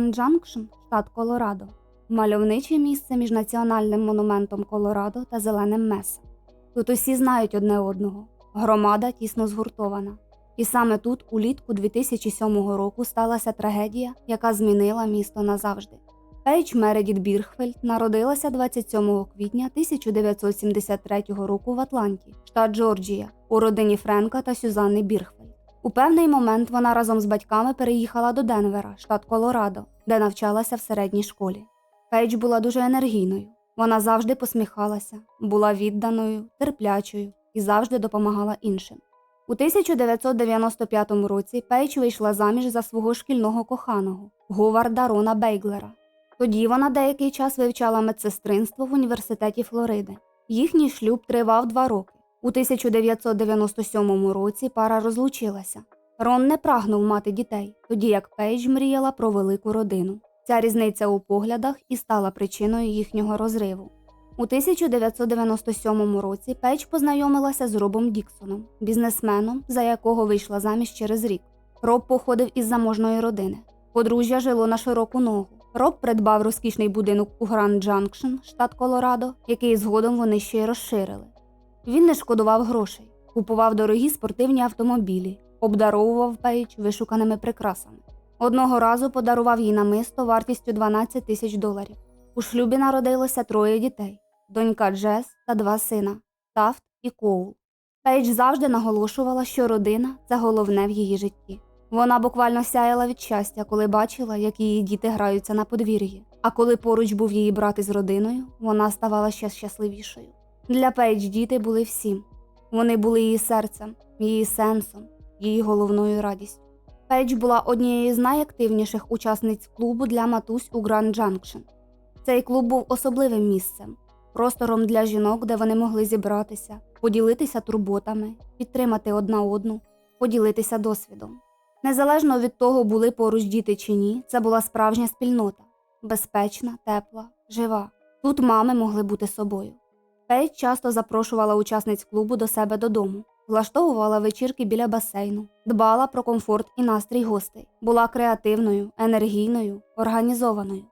Гранд Джанкшн, штат Колорадо. Мальовниче місце між національним монументом Колорадо та зеленим месом. Тут усі знають одне одного. Громада тісно згуртована. І саме тут, улітку 2007 року, сталася трагедія, яка змінила місто назавжди. Пейдж Мередіт Бірхфельд народилася 27 квітня 1973 року в Атланті, штат Джорджія, у родині Френка та Сюзанни Бірхфельд. У певний момент вона разом з батьками переїхала до Денвера, штат Колорадо, де навчалася в середній школі. Пейдж була дуже енергійною. Вона завжди посміхалася, була відданою, терплячою і завжди допомагала іншим. У 1995 році Пейдж вийшла заміж за свого шкільного коханого Говарда Рона Бейглера. Тоді вона деякий час вивчала медсестринство в університеті Флориди. Їхній шлюб тривав два роки. У 1997 році пара розлучилася. Рон не прагнув мати дітей, тоді як Пейдж мріяла про велику родину. Ця різниця у поглядах і стала причиною їхнього розриву. У 1997 році Пейдж познайомилася з Робом Діксоном, бізнесменом, за якого вийшла заміж через рік. Роб походив із заможної родини. Подружжя жило на широку ногу. Роб придбав розкішний будинок у Гранд Джанкшн, штат Колорадо, який згодом вони ще й розширили. Він не шкодував грошей, купував дорогі спортивні автомобілі, обдаровував Пейдж вишуканими прикрасами. Одного разу подарував їй намисто вартістю 12 тисяч доларів. У шлюбі народилося троє дітей: донька Джес та два сина Тафт і Коул. Пейдж завжди наголошувала, що родина це головне в її житті. Вона буквально сяяла від щастя, коли бачила, як її діти граються на подвір'ї. А коли поруч був її брат із родиною, вона ставала ще щасливішою. Для Пейдж діти були всім. Вони були її серцем, її сенсом, її головною радістю. Пейдж була однією з найактивніших учасниць клубу для матусь у Гранд Джанкшн. Цей клуб був особливим місцем, простором для жінок, де вони могли зібратися, поділитися турботами, підтримати одна одну, поділитися досвідом. Незалежно від того, були поруч діти чи ні, це була справжня спільнота, безпечна, тепла, жива. Тут мами могли бути собою. Пейдж часто запрошувала учасниць клубу до себе додому, влаштовувала вечірки біля басейну, дбала про комфорт і настрій гостей, була креативною, енергійною, організованою.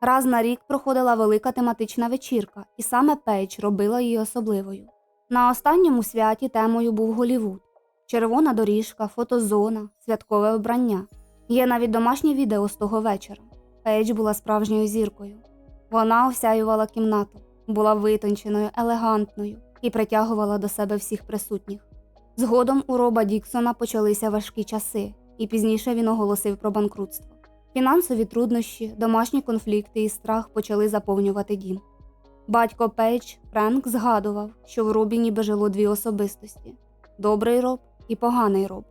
Раз на рік проходила велика тематична вечірка, і саме Пейдж робила її особливою. На останньому святі темою був Голівуд, червона доріжка, фотозона, святкове обрання. Є навіть домашнє відео з того вечора. Пейдж була справжньою зіркою. Вона осяювала кімнату, була витонченою, елегантною і притягувала до себе всіх присутніх. Згодом у Роба Діксона почалися важкі часи, і пізніше він оголосив про банкрутство. Фінансові труднощі, домашні конфлікти і страх почали заповнювати дім. Батько Пейдж Френк згадував, що в Робі ніби жило дві особистості добрий роб і поганий роб.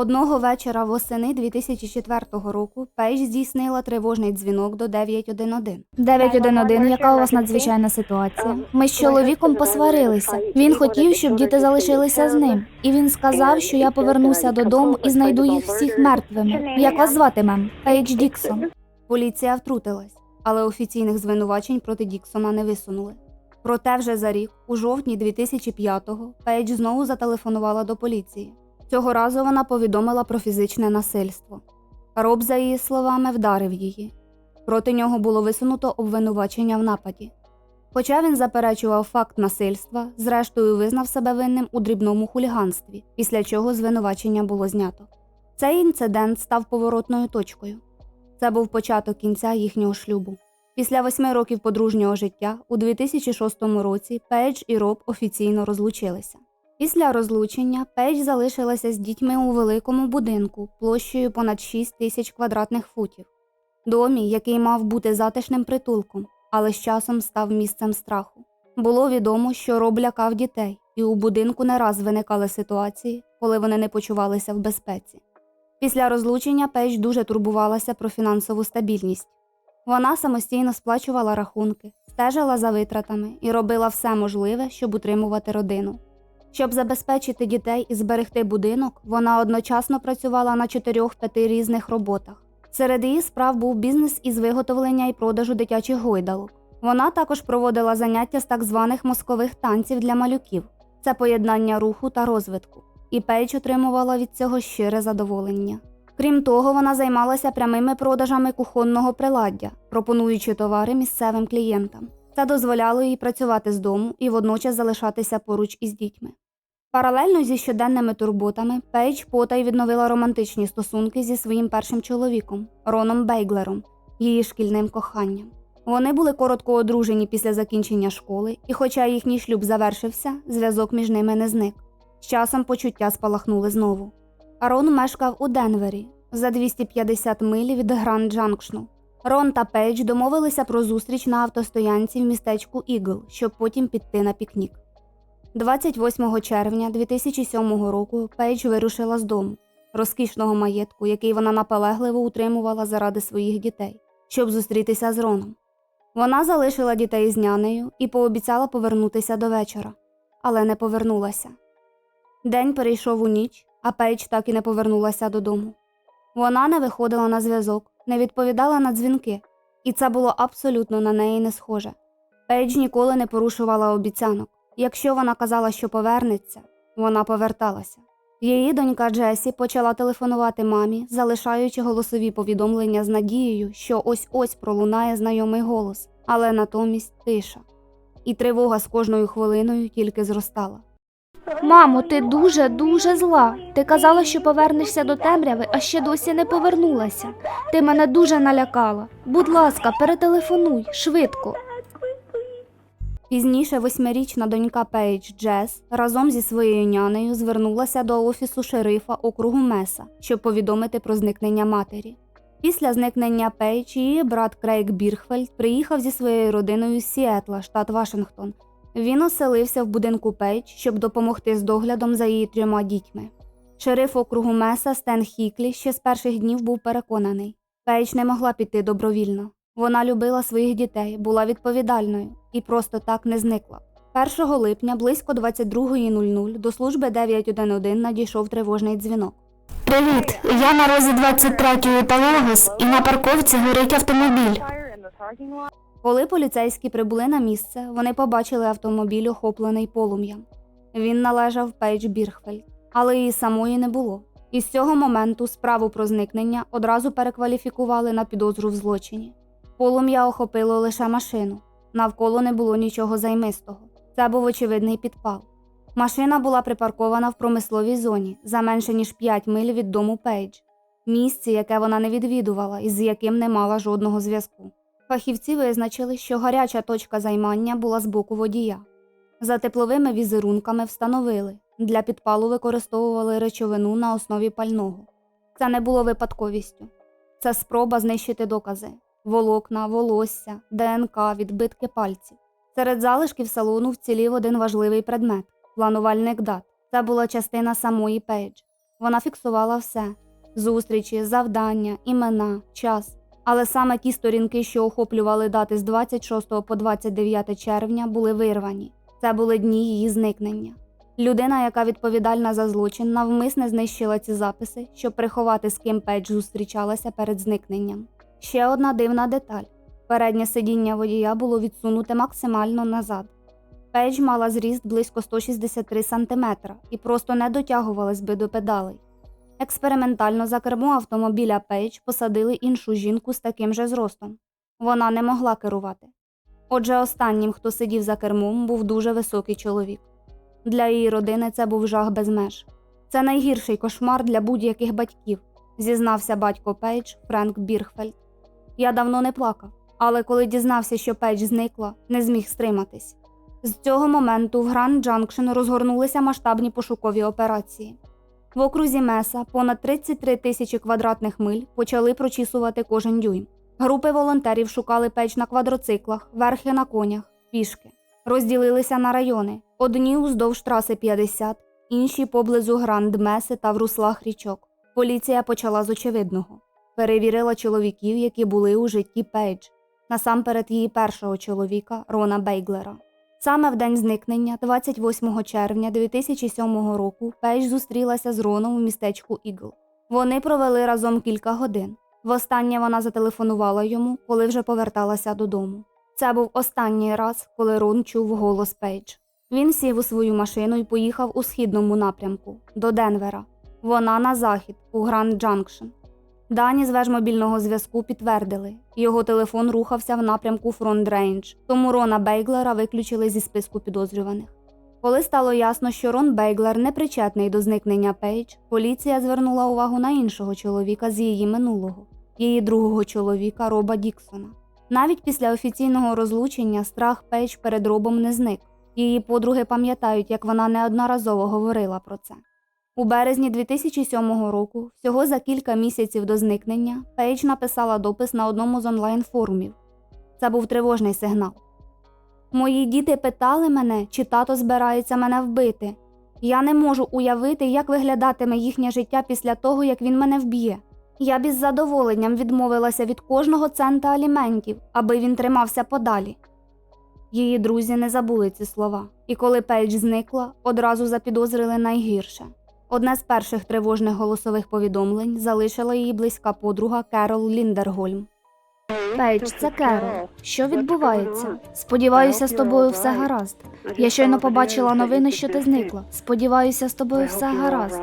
Одного вечора восени 2004 року Пейдж здійснила тривожний дзвінок до 911. 911, яка у вас надзвичайна ситуація? Ми з чоловіком посварилися. Він хотів, щоб діти залишилися з ним, і він сказав, що я повернуся додому і знайду їх всіх мертвими. Як вас звати, мем? Пейдж Діксон. Поліція втрутилась, але офіційних звинувачень проти Діксона не висунули. Проте вже за рік, у жовтні 2005-го, Пейдж знову зателефонувала до поліції. Цього разу вона повідомила про фізичне насильство. Роб, за її словами, вдарив її. Проти нього було висунуто обвинувачення в нападі. Хоча він заперечував факт насильства, зрештою визнав себе винним у дрібному хуліганстві, після чого звинувачення було знято. Цей інцидент став поворотною точкою. Це був початок кінця їхнього шлюбу. Після восьми років подружнього життя у 2006 році Пейдж і Роб офіційно розлучилися. Після розлучення Пейдж залишилася з дітьми у великому будинку площею понад 6 тисяч квадратних футів, домі, який мав бути затишним притулком, але з часом став місцем страху. Було відомо, що Роб лякав дітей, і у будинку не раз виникали ситуації, коли вони не почувалися в безпеці. Після розлучення Пейдж дуже турбувалася про фінансову стабільність. Вона самостійно сплачувала рахунки, стежила за витратами і робила все можливе, щоб утримувати родину. Щоб забезпечити дітей і зберегти будинок, вона одночасно працювала на 4-5 різних роботах. Серед її справ був бізнес із виготовлення і продажу дитячих гойдалок. Вона також проводила заняття з так званих мозкових танців для малюків це поєднання руху та розвитку, і Пейдж отримувала від цього щире задоволення. Крім того, вона займалася прямими продажами кухонного приладдя, пропонуючи товари місцевим клієнтам. Це дозволяло їй працювати з дому і водночас залишатися поруч із дітьми. Паралельно зі щоденними турботами Пейдж потай відновила романтичні стосунки зі своїм першим чоловіком Роном Бейглером, її шкільним коханням. Вони були коротко одружені після закінчення школи, і, хоча їхній шлюб завершився, зв'язок між ними не зник. З часом почуття спалахнули знову. Рон мешкав у Денвері за 250 миль від Гранд Джанкшну. Рон та Пейдж домовилися про зустріч на автостоянці в містечку Ігл, щоб потім піти на пікнік. 28 червня 2007 року Пейдж вирушила з дому, розкішного маєтку, який вона наполегливо утримувала заради своїх дітей, щоб зустрітися з Роном. Вона залишила дітей з нянею і пообіцяла повернутися до вечора, але не повернулася. День перейшов у ніч, а Пейдж так і не повернулася додому. Вона не виходила на зв'язок, не відповідала на дзвінки, і це було абсолютно на неї не схоже. Пейдж ніколи не порушувала обіцянок. Якщо вона казала, що повернеться, вона поверталася. Її донька Джесі почала телефонувати мамі, залишаючи голосові повідомлення з надією, що ось ось пролунає знайомий голос, але натомість тиша. І тривога з кожною хвилиною тільки зростала. Мамо, ти дуже дуже зла. Ти казала, що повернешся до темряви, а ще досі не повернулася. Ти мене дуже налякала. Будь ласка, перетелефонуй швидко. Пізніше восьмирічна донька Пейдж Джес разом зі своєю нянею звернулася до офісу шерифа округу Меса, щоб повідомити про зникнення матері. Після зникнення Пейдж її брат Крейг Бірхфельд приїхав зі своєю родиною з Сіетла, штат Вашингтон. Він оселився в будинку Пейдж, щоб допомогти з доглядом за її трьома дітьми. Шериф округу Меса Стен Хіклі ще з перших днів був переконаний. Пейдж не могла піти добровільно. Вона любила своїх дітей, була відповідальною і просто так не зникла. 1 липня близько 22.00 до служби 911 надійшов тривожний дзвінок. Привіт, я на розі 23-ї та Логос, і на парковці горить автомобіль. Коли поліцейські прибули на місце, вони побачили автомобіль, охоплений полум'ям. Він належав Пейдж Бірхфельд, але її самої не було. І з цього моменту справу про зникнення одразу перекваліфікували на підозру в злочині. Полум'я охопило лише машину. Навколо не було нічого займистого. Це був очевидний підпал. Машина була припаркована в промисловій зоні за менше ніж 5 миль від дому Пейдж, місце, яке вона не відвідувала і з яким не мала жодного зв'язку. Фахівці визначили, що гаряча точка займання була з боку водія. За тепловими візерунками встановили, для підпалу використовували речовину на основі пального. Це не було випадковістю. Це спроба знищити докази волокна, волосся, ДНК, відбитки пальців. Серед залишків салону вцілів один важливий предмет планувальник дат. Це була частина самої Пейдж. Вона фіксувала все: зустрічі, завдання, імена, час. Але саме ті сторінки, що охоплювали дати з 26 по 29 червня, були вирвані. Це були дні її зникнення. Людина, яка відповідальна за злочин, навмисне знищила ці записи, щоб приховати, з ким Пейдж зустрічалася перед зникненням. Ще одна дивна деталь: переднє сидіння водія було відсунуте максимально назад. Пейдж мала зріст близько 163 см і просто не дотягувалась би до педалей. Експериментально за кермо автомобіля Пейдж посадили іншу жінку з таким же зростом. Вона не могла керувати. Отже, останнім, хто сидів за кермом, був дуже високий чоловік. Для її родини це був жах без меж. Це найгірший кошмар для будь-яких батьків, зізнався батько Пейдж Френк Бірхфельд. Я давно не плакав, але коли дізнався, що Пейдж зникла, не зміг стриматись. З цього моменту в Гранд Джанкшен розгорнулися масштабні пошукові операції. В окрузі Меса понад 33 тисячі квадратних миль почали прочісувати кожен дюйм. Групи волонтерів шукали печ на квадроциклах, верхи на конях, пішки. Розділилися на райони: одні уздовж траси 50, інші поблизу Гранд Меси та в руслах річок. Поліція почала з очевидного. Перевірила чоловіків, які були у житті Пейдж, насамперед її першого чоловіка Рона Бейглера. Саме в день зникнення, 28 червня 2007 року, Пейдж зустрілася з Роном у містечку Ігл. Вони провели разом кілька годин. Востаннє вона зателефонувала йому, коли вже поверталася додому. Це був останній раз, коли Рон чув голос Пейдж. Він сів у свою машину і поїхав у східному напрямку до Денвера. Вона на захід, у Гранд Джанкшн. Дані з веж мобільного зв'язку підтвердили, його телефон рухався в напрямку Фронт Рейндж, тому Рона Бейглера виключили зі списку підозрюваних. Коли стало ясно, що Рон Бейглер не причетний до зникнення Пейдж, поліція звернула увагу на іншого чоловіка з її минулого, її другого чоловіка Роба Діксона. Навіть після офіційного розлучення страх Пейдж перед Робом не зник. Її подруги пам'ятають, як вона неодноразово говорила про це. У березні 2007 року, всього за кілька місяців до зникнення, Пейдж написала допис на одному з онлайн-форумів. Це був тривожний сигнал. Мої діти питали мене, чи тато збирається мене вбити. Я не можу уявити, як виглядатиме їхнє життя після того, як він мене вб'є. Я б із задоволенням відмовилася від кожного цента аліментів, аби він тримався подалі. Її друзі не забули ці слова, і коли Пейдж зникла, одразу запідозрили найгірше. Одне з перших тривожних голосових повідомлень залишила її близька подруга Керол Ліндергольм. Пейдж, це Керол. Що відбувається? Сподіваюся, з тобою все гаразд. Я щойно побачила новини, що ти зникла. Сподіваюся, з тобою все гаразд.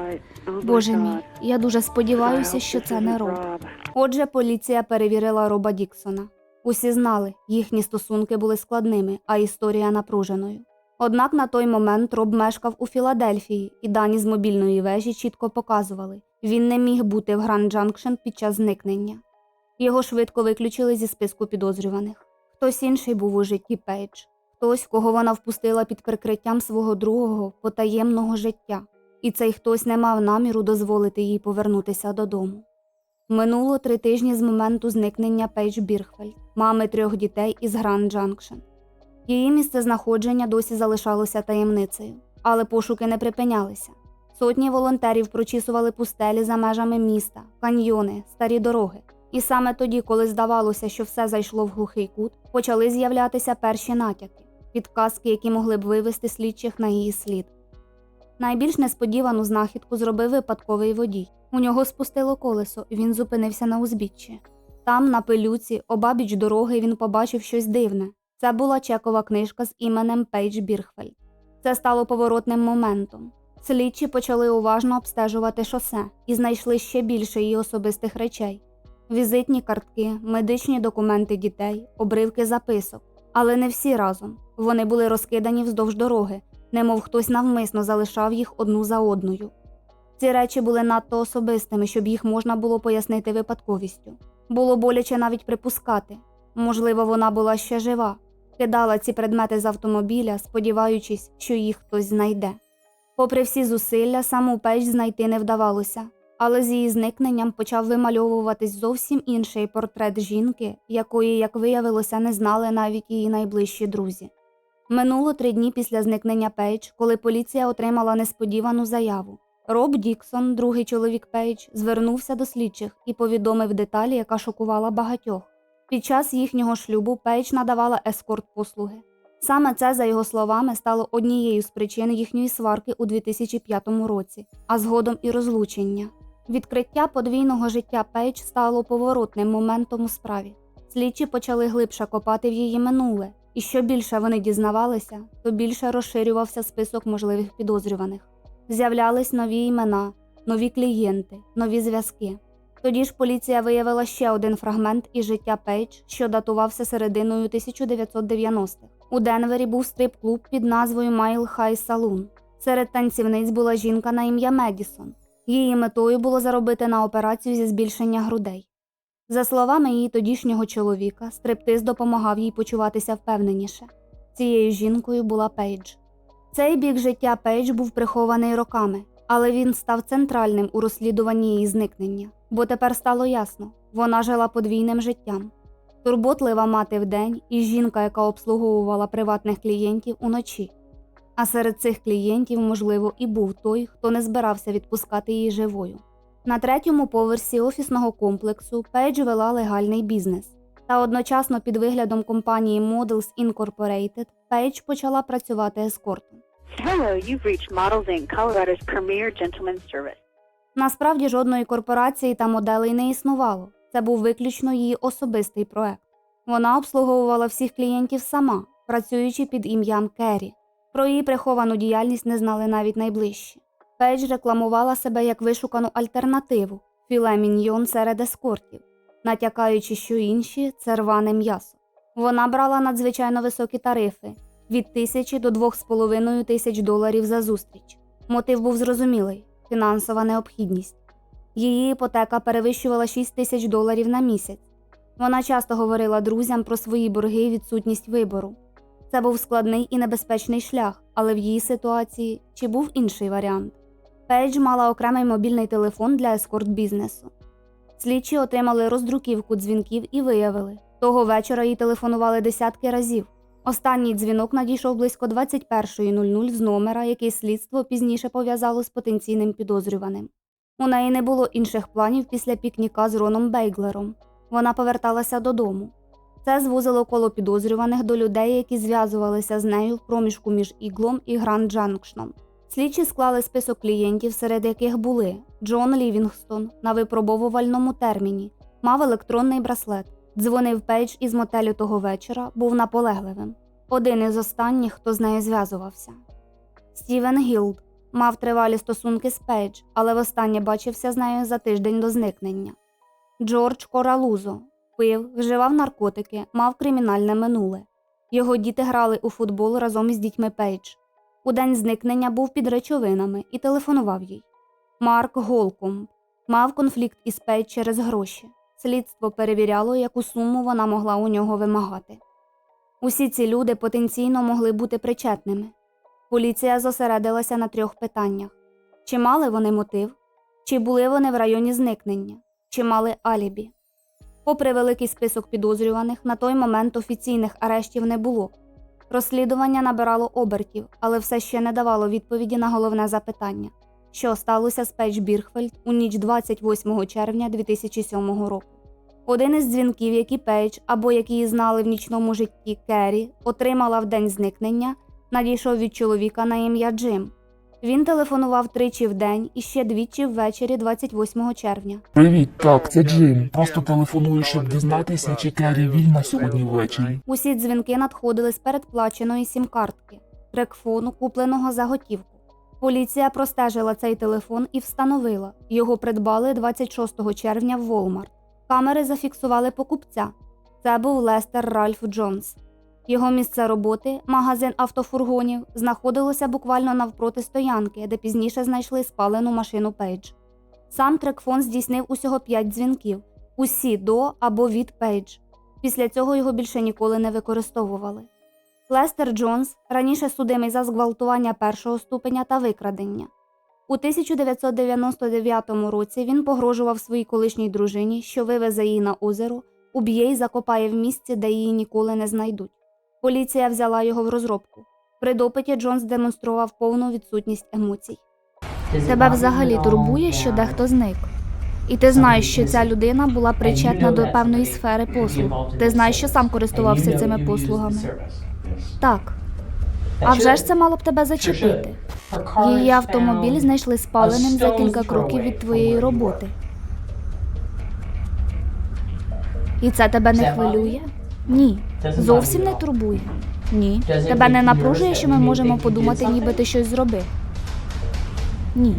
Боже мій, я дуже сподіваюся, що це не роб. Отже, поліція перевірила Роба Діксона. Усі знали, їхні стосунки були складними, а історія напруженою. Однак на той момент Роб мешкав у Філадельфії, і дані з мобільної вежі чітко показували, він не міг бути в Гранд Джанкшн під час зникнення. Його швидко виключили зі списку підозрюваних. Хтось інший був у житті Пейдж, хтось, кого вона впустила під прикриттям свого другого потаємного життя, і цей хтось не мав наміру дозволити їй повернутися додому. Минуло три тижні з моменту зникнення Пейдж Бірхфельд, мами трьох дітей із Гранд Джанкшн. Її місцезнаходження досі залишалося таємницею, але пошуки не припинялися. Сотні волонтерів прочісували пустелі за межами міста, каньйони, старі дороги. І саме тоді, коли здавалося, що все зайшло в глухий кут, почали з'являтися перші натяки, підказки, які могли б вивести слідчих на її слід. Найбільш несподівану знахідку зробив випадковий водій. У нього спустило колесо, і він зупинився на узбіччі. Там, на пилюці, обабіч дороги, він побачив щось дивне. Це була чекова книжка з іменем Пейдж Бірхфельд. Це стало поворотним моментом. Слідчі почали уважно обстежувати шосе і знайшли ще більше її особистих речей: візитні картки, медичні документи дітей, обривки записок. Але не всі разом. Вони були розкидані вздовж дороги, немов хтось навмисно залишав їх одну за одною. Ці речі були надто особистими, щоб їх можна було пояснити випадковістю. Було боляче навіть припускати. Можливо, вона була ще жива, кидала ці предмети з автомобіля, сподіваючись, що їх хтось знайде. Попри всі зусилля, саму печ знайти не вдавалося, але з її зникненням почав вимальовуватись зовсім інший портрет жінки, якої, як виявилося, не знали навіть її найближчі друзі. Минуло три дні після зникнення Пейдж, коли поліція отримала несподівану заяву. Роб Діксон, другий чоловік Пейдж, звернувся до слідчих і повідомив деталі, яка шокувала багатьох. Під час їхнього шлюбу Пейдж надавала ескорт-послуги. Саме це, за його словами, стало однією з причин їхньої сварки у 2005 році, а згодом і розлучення. Відкриття подвійного життя Пейдж стало поворотним моментом у справі. Слідчі почали глибше копати в її минуле, і що більше вони дізнавалися, то більше розширювався список можливих підозрюваних. З'являлись нові імена, нові клієнти, нові зв'язки. Тоді ж поліція виявила ще один фрагмент із життя Пейдж, що датувався серединою 1990-х. У Денвері був стрип-клуб під назвою Майл Хай Салун. Серед танцівниць була жінка на ім'я Медісон. Її метою було заробити на операцію зі збільшення грудей. За словами її тодішнього чоловіка, стриптиз допомагав їй почуватися впевненіше. Цією жінкою була Пейдж. Цей бік життя Пейдж був прихований роками, але він став центральним у розслідуванні її зникнення, бо тепер стало ясно, вона жила подвійним життям. Турботлива мати вдень і жінка, яка обслуговувала приватних клієнтів уночі. А серед цих клієнтів, можливо, і був той, хто не збирався відпускати її живою. На третьому поверсі офісного комплексу Пейдж вела легальний бізнес. Та одночасно під виглядом компанії Models Incorporated Пейдж почала працювати ескортом. Hello, you've reached Models Inc., Colorado's premier gentleman's service. Насправді жодної корпорації та моделей не існувало. Це був виключно її особистий проект. Вона обслуговувала всіх клієнтів сама, працюючи під ім'ям Керрі. Про її приховану діяльність не знали навіть найближчі. Пейдж рекламувала себе як вишукану альтернативу, філе міньйон серед ескортів, натякаючи, що інші це рване м'ясо. Вона брала надзвичайно високі тарифи від тисячі до двох з половиною тисяч доларів за зустріч. Мотив був зрозумілий фінансова необхідність. Її іпотека перевищувала 6 тисяч доларів на місяць. Вона часто говорила друзям про свої борги і відсутність вибору. Це був складний і небезпечний шлях, але в її ситуації чи був інший варіант. Пейдж мала окремий мобільний телефон для ескорт бізнесу. Слідчі отримали роздруківку дзвінків і виявили, того вечора їй телефонували десятки разів. Останній дзвінок надійшов близько 21.00 з номера, який слідство пізніше пов'язало з потенційним підозрюваним. У неї не було інших планів після пікніка з Роном Бейглером. Вона поверталася додому. Це звузило коло підозрюваних до людей, які зв'язувалися з нею в проміжку між Іглом і Гранд Джанкшном. Слідчі склали список клієнтів, серед яких були Джон Лівінгстон на випробовувальному терміні, мав електронний браслет, дзвонив Пейдж із мотелю того вечора, був наполегливим. Один із останніх, хто з нею зв'язувався. Стівен Гілд мав тривалі стосунки з Пейдж, але востаннє бачився з нею за тиждень до зникнення. Джордж Коралузо пив, вживав наркотики, мав кримінальне минуле. Його діти грали у футбол разом із дітьми Пейдж. У день зникнення був під речовинами і телефонував їй. Марк Голком мав конфлікт із Пейдж через гроші. Слідство перевіряло, яку суму вона могла у нього вимагати. Усі ці люди потенційно могли бути причетними. Поліція зосередилася на трьох питаннях: чи мали вони мотив, чи були вони в районі зникнення, чи мали алібі. Попри великий список підозрюваних, на той момент офіційних арештів не було. Розслідування набирало обертів, але все ще не давало відповіді на головне запитання, що сталося з Пейдж Бірхфельд у ніч 28 червня 2007 року. Один із дзвінків, які Пейдж або які її знали в нічному житті Керрі, отримала в день зникнення, надійшов від чоловіка на ім'я Джим. Він телефонував тричі в день і ще двічі ввечері 28 червня. Привіт, так, це Джим. Просто телефоную, щоб дізнатися, чи Керрі вільна сьогодні ввечері. Усі дзвінки надходили з передплаченої сім-картки, трекфону, купленого за готівку. Поліція простежила цей телефон і встановила, його придбали 26 червня в Walmart. Камери зафіксували покупця. Це був Лестер Ральф Джонс. Його місце роботи, магазин автофургонів, знаходилося буквально навпроти стоянки, де пізніше знайшли спалену машину Пейдж. Сам трекфон здійснив усього 5 дзвінків, усі до або від Пейдж. Після цього його більше ніколи не використовували. Лестер Джонс раніше судимий за зґвалтування першого ступеня та викрадення. У 1999 році він погрожував своїй колишній дружині, що вивезе її на озеро, уб'є і закопає в місці, де її ніколи не знайдуть. Поліція взяла його в розробку. При допиті Джонс демонстрував повну відсутність емоцій. Тебе взагалі турбує, що дехто зник. І ти знаєш, що ця людина була причетна до певної сфери послуг. Ти знаєш, що сам користувався цими послугами. Так. А вже ж це мало б тебе зачепити. Її автомобіль знайшли спаленим за кілька кроків від твоєї роботи. І це тебе не хвилює? Ні. Зовсім не турбує. Ні. Тебе не напружує, що ми можемо подумати, ніби ти щось зробив. Ні.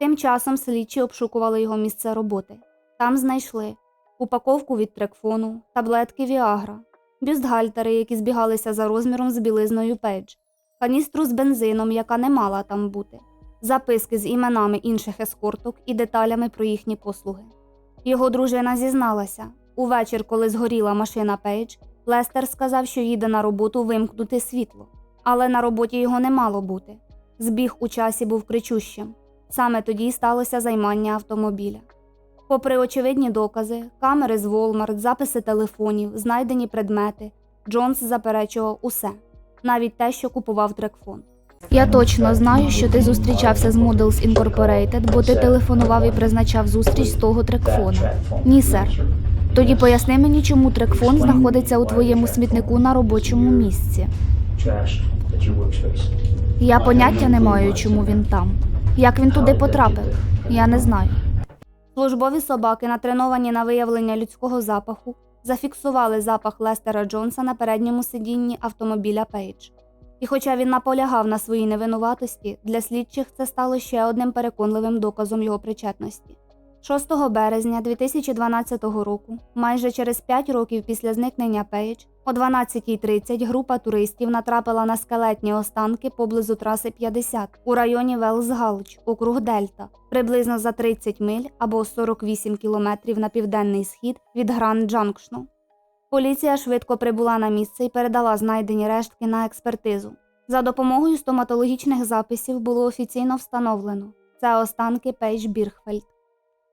Тим часом слідчі обшукували його місце роботи. Там знайшли упаковку від трекфону, таблетки Віагра, бюстгальтери, які збігалися за розміром з білизною Пейдж, каністру з бензином, яка не мала там бути, записки з іменами інших ескорток і деталями про їхні послуги. Його дружина зізналася увечір, коли згоріла машина Пейдж, Лестер сказав, що їде на роботу вимкнути світло, але на роботі його не мало бути. Збіг у часі був кричущим. Саме тоді сталося займання автомобіля. Попри очевидні докази, камери з Walmart, записи телефонів, знайдені предмети, Джонс заперечував усе, навіть те, що купував трекфон. Я точно знаю, що ти зустрічався з Models Incorporated, бо ти телефонував і призначав зустріч з того трекфона. Ні, сер. Тоді поясни мені, чому трекфон знаходиться у твоєму смітнику на робочому місці. Я поняття не маю, чому він там. Як він туди потрапив? Я не знаю. Службові собаки, натреновані на виявлення людського запаху, зафіксували запах Лестера Джонса на передньому сидінні автомобіля Пейдж. І хоча він наполягав на своїй невинуватості, для слідчих це стало ще одним переконливим доказом його причетності. 6 березня 2012 року, майже через 5 років після зникнення Пейдж, о 12.30 група туристів натрапила на скелетні останки поблизу траси 50 у районі Велс-Галч, округ Дельта, приблизно за 30 миль або 48 кілометрів на південний схід від Гранд Джанкшну. Поліція швидко прибула на місце і передала знайдені рештки на експертизу. За допомогою стоматологічних записів було офіційно встановлено це останки Пейдж Бірхфельд.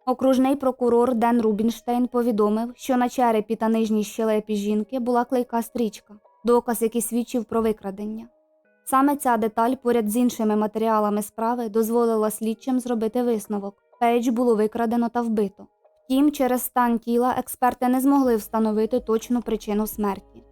Окружний прокурор Ден Рубінштейн повідомив, що на черепі та нижній щелепі жінки була клейка стрічка, доказ, який свідчив про викрадення. Саме ця деталь поряд з іншими матеріалами справи дозволила слідчим зробити висновок. Пейдж було викрадено та вбито. Втім, через стан тіла експерти не змогли встановити точну причину смерті.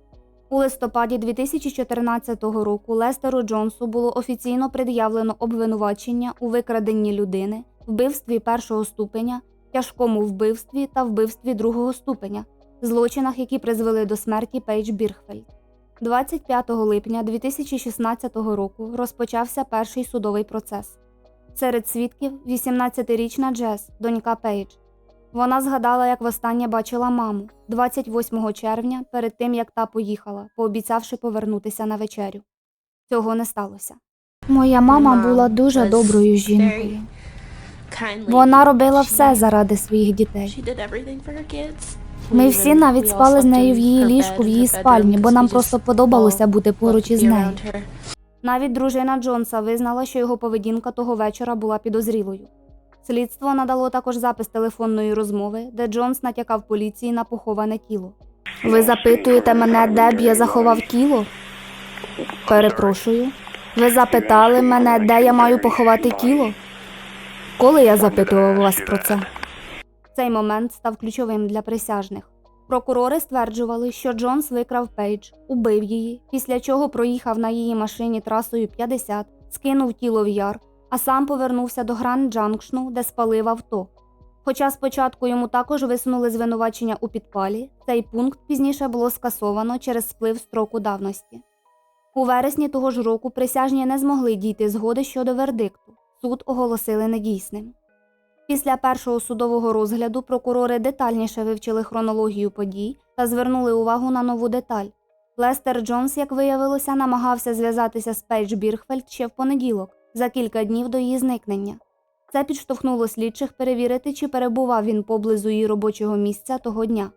У листопаді 2014 року Лестеру Джонсу було офіційно пред'явлено обвинувачення у викраденні людини, вбивстві першого ступеня, тяжкому вбивстві та вбивстві другого ступеня, злочинах, які призвели до смерті Пейдж Бірхфельд. 25 липня 2016 року розпочався перший судовий процес. Серед свідків 18-річна Джес, донька Пейдж. Вона згадала, як востаннє бачила маму 28 червня перед тим, як та поїхала, пообіцявши повернутися на вечерю. Цього не сталося. Моя мама була дуже доброю жінкою. Вона робила все заради своїх дітей. Ми всі навіть спали з нею в її ліжку в її спальні, бо нам просто подобалося бути поруч із нею. Навіть дружина Джонса визнала, що його поведінка того вечора була підозрілою. Слідство надало також запис телефонної розмови, де Джонс натякав поліції на поховане тіло. Ви запитуєте мене, де б я заховав тіло? Перепрошую. Ви запитали мене, де я маю поховати тіло? Коли я запитував вас про це? Цей момент став ключовим для присяжних. Прокурори стверджували, що Джонс викрав Пейдж, убив її, після чого проїхав на її машині трасою 50, скинув тіло в яр, а сам повернувся до Гранд Джанкшну, де спалив авто. Хоча спочатку йому також висунули звинувачення у підпалі, цей пункт пізніше було скасовано через сплив строку давності. У вересні того ж року присяжні не змогли дійти згоди щодо вердикту. Суд оголосили недійсним. Після першого судового розгляду прокурори детальніше вивчили хронологію подій та звернули увагу на нову деталь. Лестер Джонс, як виявилося, намагався зв'язатися з Пейдж Бірхфельд ще в понеділок, за кілька днів до її зникнення. Це підштовхнуло слідчих перевірити, чи перебував він поблизу її робочого місця того дня.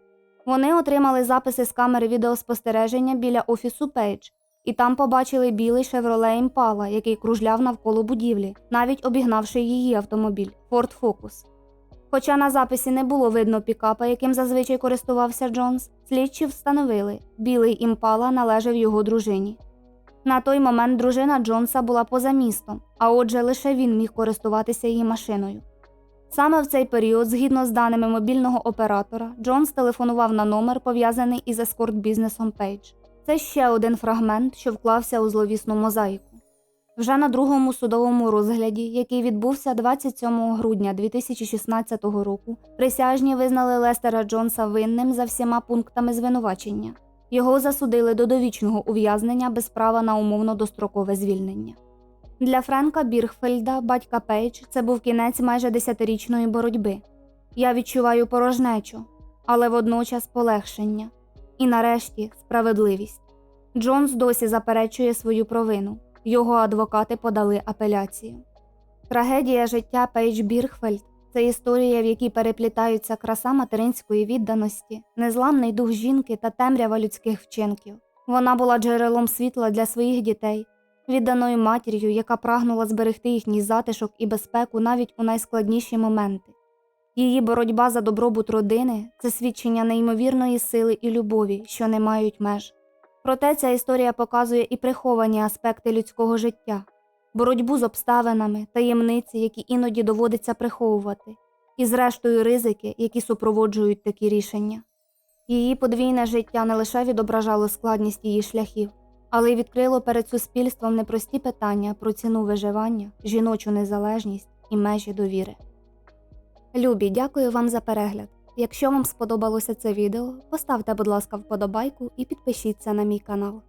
Вони отримали записи з камери відеоспостереження біля офісу Пейдж, і там побачили білий Chevrolet Impala, який кружляв навколо будівлі, навіть обігнавши її автомобіль Ford Focus. Хоча на записі не було видно пікапа, яким зазвичай користувався Джонс, слідчі встановили, білий імпала належав його дружині. На той момент дружина Джонса була поза містом, а отже, лише він міг користуватися її машиною. Саме в цей період, згідно з даними мобільного оператора, Джонс телефонував на номер, пов'язаний із ескорт-бізнесом Пейдж. Це ще один фрагмент, що вклався у зловісну мозаїку. Вже на другому судовому розгляді, який відбувся 27 грудня 2016 року, присяжні визнали Лестера Джонса винним за всіма пунктами звинувачення. Його засудили до довічного ув'язнення без права на умовно дострокове звільнення. Для Френка Бірхфельда, батька Пейдж, це був кінець майже десятирічної боротьби. Я відчуваю порожнечу, але водночас полегшення. І нарешті справедливість. Джонс досі заперечує свою провину. Його адвокати подали апеляцію. Трагедія життя Пейдж Бірхфельд це історія, в якій переплітаються краса материнської відданості, незламний дух жінки та темрява людських вчинків. Вона була джерелом світла для своїх дітей, відданою матір'ю, яка прагнула зберегти їхній затишок і безпеку навіть у найскладніші моменти. Її боротьба за добробут родини це свідчення неймовірної сили і любові, що не мають меж. Проте ця історія показує і приховані аспекти людського життя, боротьбу з обставинами, таємниці, які іноді доводиться приховувати, і, зрештою, ризики, які супроводжують такі рішення. Її подвійне життя не лише відображало складність її шляхів, але й відкрило перед суспільством непрості питання про ціну виживання, жіночу незалежність і межі довіри. Любі, дякую вам за перегляд. Якщо вам сподобалося це відео, поставте, будь ласка, вподобайку і підпишіться на мій канал.